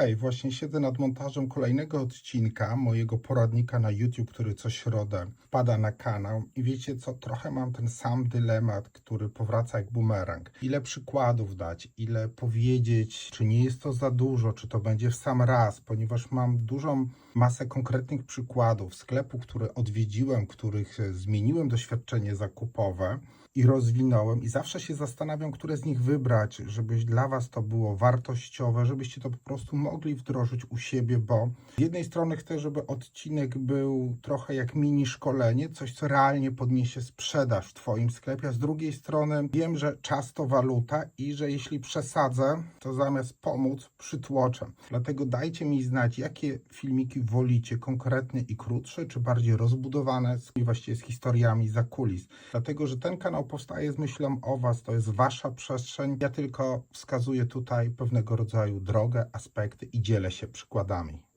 Hej, właśnie siedzę nad montażem kolejnego odcinka mojego poradnika na YouTube, który co środę wpada na kanał. I wiecie co, trochę mam ten sam dylemat, który powraca jak bumerang. Ile przykładów dać, ile powiedzieć, czy nie jest to za dużo, czy to będzie w sam raz, ponieważ mam dużą masę konkretnych przykładów sklepów, które odwiedziłem, których zmieniłem doświadczenie zakupowe i rozwinąłem i zawsze się zastanawiam, które z nich wybrać, żeby dla Was to było wartościowe, żebyście to po prostu mogli wdrożyć u siebie, bo z jednej strony chcę, żeby odcinek był trochę jak mini szkolenie, coś co realnie podniesie sprzedaż w Twoim sklepie, a z drugiej strony wiem, że czas to waluta i że jeśli przesadzę, to zamiast pomóc, przytłoczę. Dlatego dajcie mi znać, jakie filmiki wolicie, konkretne i krótsze, czy bardziej rozbudowane, z, właściwie z historiami za kulis. Dlatego, że ten kanał powstaje z myślą o Was, to jest Wasza przestrzeń. Ja tylko wskazuję tutaj pewnego rodzaju drogę, aspekty i dzielę się przykładami.